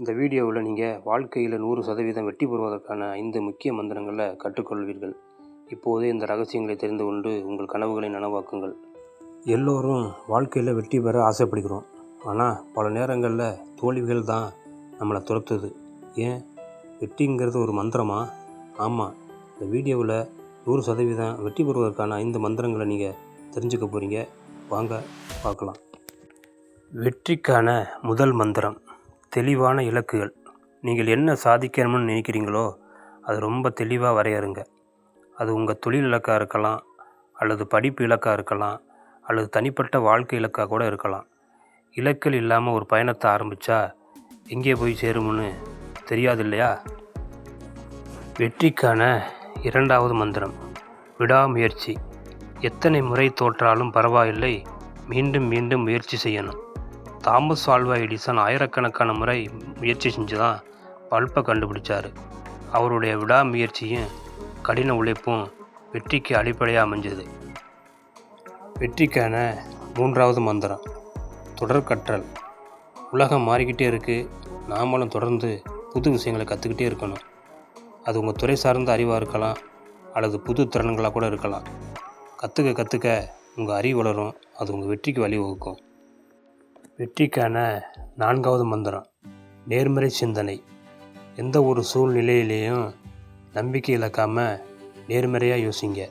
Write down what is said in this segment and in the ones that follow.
இந்த வீடியோவில் நீங்கள் வாழ்க்கையில் நூறு சதவீதம் வெற்றி பெறுவதற்கான ஐந்து முக்கிய மந்திரங்களை கற்றுக்கொள்வீர்கள். இப்போதே இந்த ரகசியங்களை தெரிந்து கொண்டு உங்கள் கனவுகளை நனவாக்குங்கள். எல்லோரும் வாழ்க்கையில் வெற்றி பெற ஆசைப்படுகிறோம். ஆனால் பல நேரங்களில் தோல்விகள் தான் நம்மளை துரத்துது. ஏன்? வெற்றிங்கிறது ஒரு மந்திரமா? ஆமாம் இந்த வீடியோவில் நூறு சதவீதம் வெற்றி பெறுவதற்கான ஐந்து மந்திரங்களை நீங்கள் தெரிஞ்சுக்க போகிறீங்க வாங்க பார்க்கலாம். வெற்றிக்கான முதல் மந்திரம். தெளிவான இலக்குகள். நீங்கள் என்ன சாதிக்கணும்னு நினைக்கிறீங்களோ அது ரொம்ப தெளிவாக வரையறுங்க. அது உங்கள் தொழில் இலக்காக இருக்கலாம் அல்லது படிப்பு இலக்காக இருக்கலாம் அல்லது தனிப்பட்ட வாழ்க்கை இலக்காக கூட இருக்கலாம். இலக்குகள் இல்லாமல் ஒரு பயணத்தை ஆரம்பித்தா எங்கே போய் சேரும்னு தெரியாது இல்லையா வெற்றிக்கான இரண்டாவது மந்திரம். விடாமுயற்சி. எத்தனை முறை தோற்றாலும் பரவாயில்லை மீண்டும் மீண்டும் முயற்சி செய்யணும். தாமஸ் ஆல்வா எடிசன் ஆயிரக்கணக்கான முறை முயற்சி செஞ்சு தான் பல்பை கண்டுபிடிச்சார். அவருடைய விடாமுயற்சியும் கடின உழைப்பும் வெற்றிக்கு அடிப்படையாக அமைஞ்சது. வெற்றிக்கான மூன்றாவது மந்திரம் தொடர் கற்றல். உலகம் மாறிக்கிட்டே இருக்குது நாமளும் தொடர்ந்து புது விஷயங்களை கற்றுக்கிட்டே இருக்கணும். அது உங்கள் துறை சார்ந்த அறிவாக இருக்கலாம் அல்லது புது திறன்களாக கூட இருக்கலாம். கற்றுக்க கற்றுக்க உங்கள் அறிவு வளரும் அது உங்கள் வெற்றிக்கு வழிவகுக்கும். வெற்றிக்கான நான்காவது மந்திரம் நேர்மறை சிந்தனை. எந்த ஒரு சூழ்நிலையிலையும் நம்பிக்கை இழக்காமல் நேர்மறையாக யோசிங்க.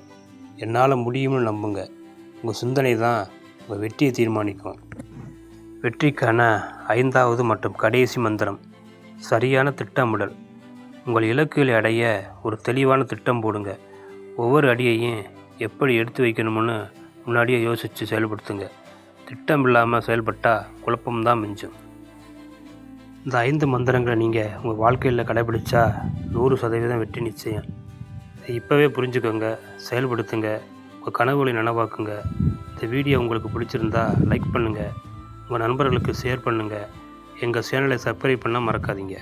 என்னால் முடியும்னு நம்புங்க. உங்கள் சிந்தனை தான் உங்கள் வெற்றியை தீர்மானிக்கும். வெற்றிக்கான ஐந்தாவது மற்றும் கடைசி மந்திரம் சரியான திட்டமிடல். உங்கள் இலக்குகளை அடைய ஒரு தெளிவான திட்டம் போடுங்க. ஒவ்வொரு அடியையும் எப்படி எடுத்து வைக்கணும்னு முன்னாடியே யோசித்து செயல்படுத்துங்க. திட்டம் இல்லாமல் செயல்பட்டால் குழப்பம்தான் மிஞ்சும். இந்த ஐந்து மந்திரங்களை நீங்கள் உங்கள் வாழ்க்கையில் கடைபிடிச்சா நூறு சதவீதம் வெற்றி நிச்சயம். இதை இப்போவே புரிஞ்சுக்கோங்க செயல்படுத்துங்க உங்கள் கனவுகளை நனவாக்குங்க. இந்த வீடியோ உங்களுக்கு பிடிச்சிருந்தா லைக் பண்ணுங்கள் உங்கள் நண்பர்களுக்கு ஷேர் பண்ணுங்கள் எங்கள் சேனலை சப்ஸ்கிரைப் பண்ண மறக்காதீங்க.